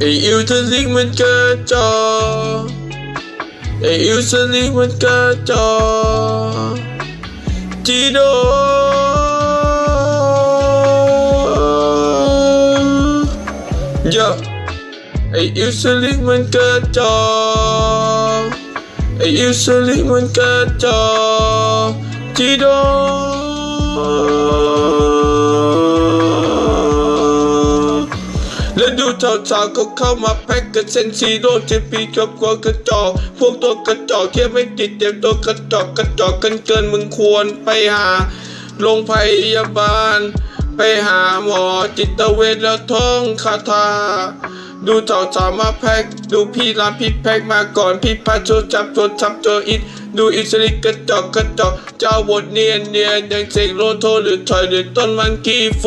Để yêu thân thiết mình ca cho. Để yêu thân thiết mình ca cho. Chỉ đó Yeah Để yêu thân thiết mình ca cho. Để yêu thân thiết mình ca cho. Chỉ đó ดูชาวชาวก็เข้ามาแพ็กกับเซนซีโร่เจปีกับกวกระจอกพวกตัวกระจอกเทียบไม่ติดเต็มตัวกระจอกกระจอกกันเกินมึงควรไปหาโรงพยาบาล ไปหาหมอจิตเวชแล้วท่องคาถา ดูเจ้าสาวมาแพ็กดูพี่รามพี่แพ็กมาก่อนพี่พาโจจับโจจับโจอิดดูอิสริกกระจอกกระจอกเจ้าบทเนียนเนียนยังเสกโลโทหรือถอยหรือต้นมันกีโฟ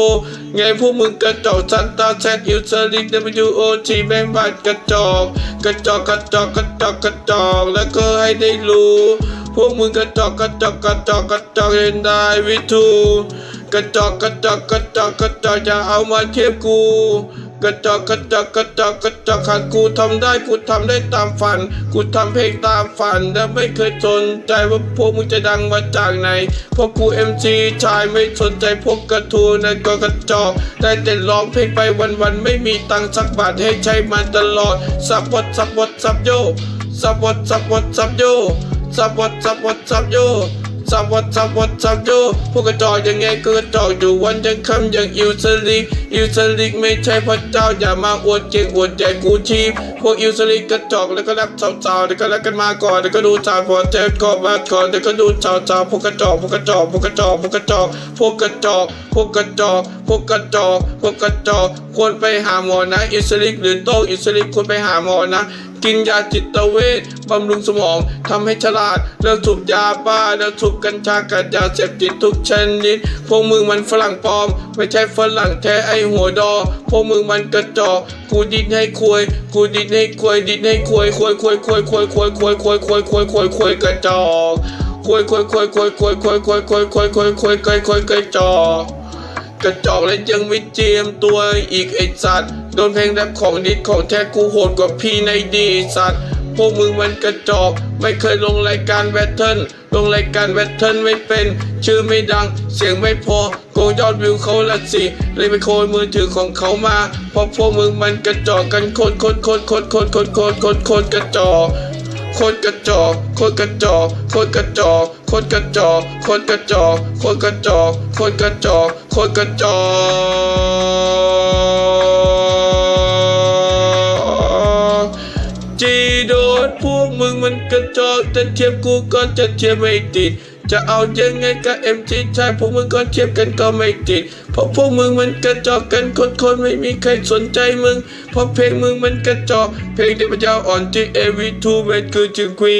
ไงพวกมึงกระจอกซันตาแซดอิสริกเดวโอทีแม่งบาดกระจอกกระจอกกระจอกกระจอกกระจอกแล้วก็ให้ได้รู้ พวกมึงกระจอกกระจอกกระจอกกระจอกเห็นได้วิทูกระจอกกระจอกกระจอกกระจอกจะเอามาเทียบกู กระจอกกระจอกกระจอกกระจอกขาดกูทำได้กูทำได้ตามฝัน กูทำเพลงตามฝัน และไม่เคยสนใจว่าพวกมึงจะดังมาจากไหนเพราะกูเอ็มซีชายไม่สนใจพวกกระทูนั่นก็กระจอกได้แต่ร้องเพลงไปวันๆไม่มีตังค์สักบาทให้ใช้มาตลอดสับวัดสับวัดสับโยสับวัดสับวัดสับโยสับวัดสับวัดสับโย สับวัดสับวัดสับโยพวกกระจอกยังไงก็กระจอกอยู่วันยังคำยังอิวสลิกอิวสลิกไม่ใช่พระเจ้าอย่ามาอวดเก่งอวดใหญ่กูชีพพวกอิวสลิกกระจอกแล้วก็รักสาวๆแล้วก็รักกันมาก่อนแล้วก็ดูสาวพอเจอก่อนมาก่อนแล้วก็ดูสาวๆพวกกระจอกพวกกระจอกพวกกระจอกพวกกระจอกพวกกระจอกพวกกระจอกพวกกระจอกพวกกระจอกควรไปหาหมอนะอิวสลิกหรือโต้อิวสลิกควรไปหาหมอนะ กินยาจิตเวชบำรุงสมองทำให้ฉลาดเลิกสูบยาบ้า แล้วสูบกัญชากับยาเสพติดทุกชนิด พวกมึงมันฝรั่งปลอม ไม่ใช่ฝรั่งแท้ไอหัวดอ พวกมึงมันกระจอกกูดินให้ควย กูดินให้ควย ดินให้ควยควยควยควยควยควยควยควยควยควยควยควยกระจอกควยควยควยควยควยควยควยควยควยควยควยควยควยกระจอกกระจอกและยังไม่เจียมตัวอีกไอสัตว์ โดนเพลงแรปของดิสของแท้กูโหดกว่าพี่ในดีสัตว์พวกมึงมันกระจอก ไม่เคยลงรายการแบทเทิลลงรายการแบทเทิลไม่เป็น ชื่อไม่ดัง เสียงไม่พอโกงยอดวิวเขาละสิเลยไปโคนมือถือของเขามาเพราะพวกมึงมันกระจอกกันโคตรโคตรโคตรโคตรโคตรโคตรโคตรโคตรโคตรกระจอกโคตรกระจอกโคตรกระจอกโคตรกระจอกโคตรกระจอกโคตรกระจอกโคตรกระจอกโคตรกระจอกโคตรกระจอก จีโดดพวกมึงมันกระจอกจะเทียบกูก็จะเทียบไม่ติดจะเอายังไงกับเอ็มจีใช่พวกมึงก็เทียบกันก็ไม่ติด เพราะพวกมึงมันกระจอกกันคนคนไม่มีใครสนใจมึง เพราะเพลงมึงมันกระจอก เพลงที่พระเจ้าอ่อนที่เอวีทูเมทคือจึงควี